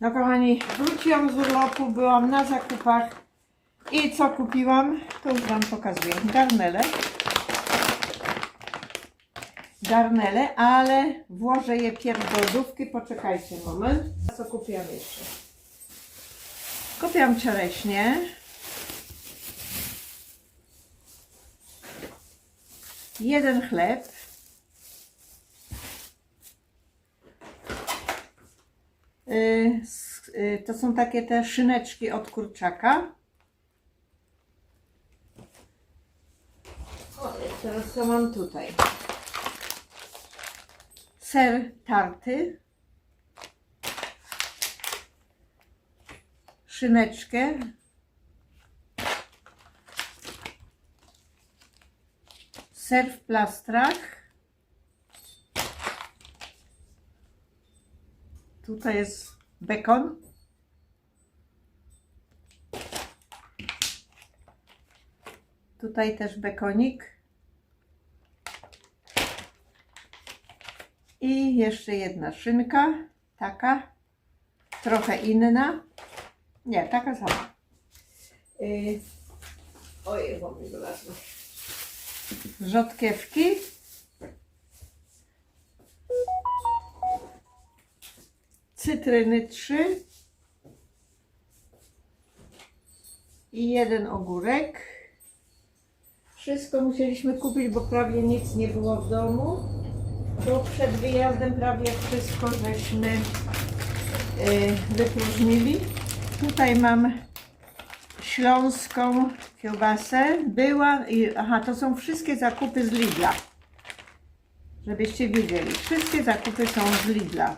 No kochani, wróciłam z urlopu, byłam na zakupach i co kupiłam, to już Wam pokazuję. Garnele. Garnele, ale włożę je pierw do lodówki, poczekajcie moment. Co kupiłam jeszcze? Kupiłam czereśnie. Jeden chleb. To są takie te szyneczki od kurczaka. Teraz co mam tutaj? Ser tarty. Szyneczkę. Ser w plastrach. Tutaj jest bekon. Tutaj też bekonik. I jeszcze jedna szynka, taka, trochę inna. Nie, taka sama. Yy, ojej, bo mi wylazły. Rzodkiewki. Cytryny trzy. I jeden ogórek. Wszystko musieliśmy kupić, bo prawie nic nie było w domu. To przed wyjazdem prawie wszystko żeśmy y, wypróżnili. Tutaj mam śląską kiełbasę. Była, i, aha, to są wszystkie zakupy z Lidla. Żebyście wiedzieli. Wszystkie zakupy są z Lidla.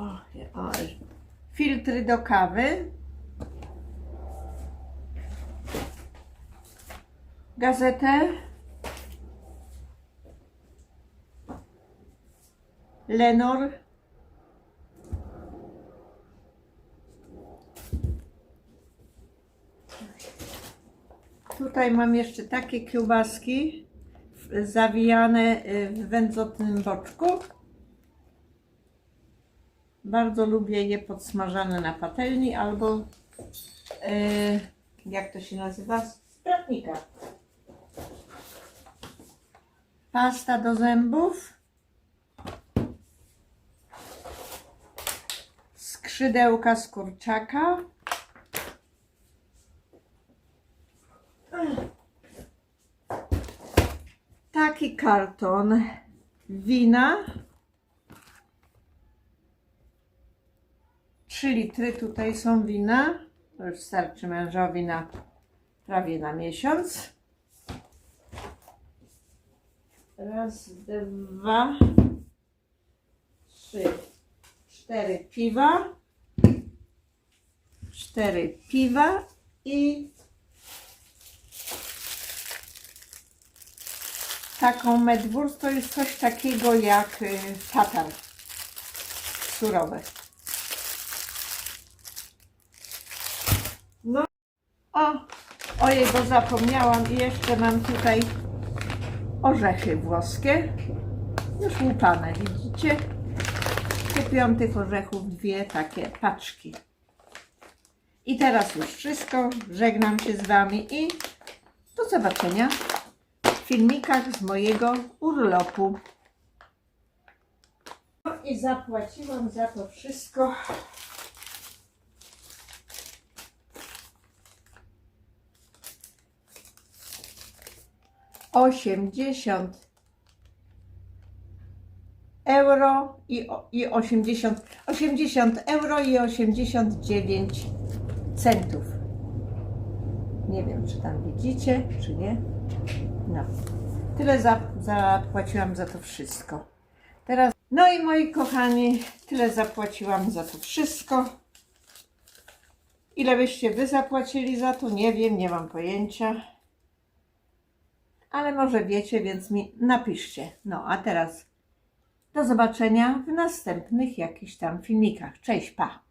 O, o, filtry do kawy. Gazetę. Lenor. Tutaj mam jeszcze takie kiełbaski zawijane y, w wędzotnym boczku. Bardzo lubię je podsmażane na patelni albo y, jak to się nazywa? Z pratnika. Pasta do zębów. Skrzydełka z kurczaka. Taki karton wina. 3 litry tutaj są wina. To już starczy mężowi na prawie na miesiąc. Raz, dwa, trzy, cztery piwa. Cztery piwa i taką medwurst to jest coś takiego jak y, tatar surowy. No, o, ojej, bo zapomniałam i jeszcze mam tutaj orzechy włoskie, już łupane, widzicie? Kupiłam tych orzechów dwie takie paczki. I teraz już wszystko, żegnam się z Wami i do zobaczenia w filmikach z mojego urlopu. No i zapłaciłam za to wszystko. Osiemdziesiąt euro i, i 80, 80 euro i 89 centów. Nie wiem, czy tam widzicie, czy nie. No. Tyle za, zapłaciłam za to wszystko. Teraz, no i moi kochani, tyle zapłaciłam za to wszystko. Ile byście wy zapłacili za to? Nie wiem, nie mam pojęcia. Ale może wiecie, więc mi napiszcie. No, a teraz do zobaczenia w następnych jakichś tam filmikach. Cześć, pa!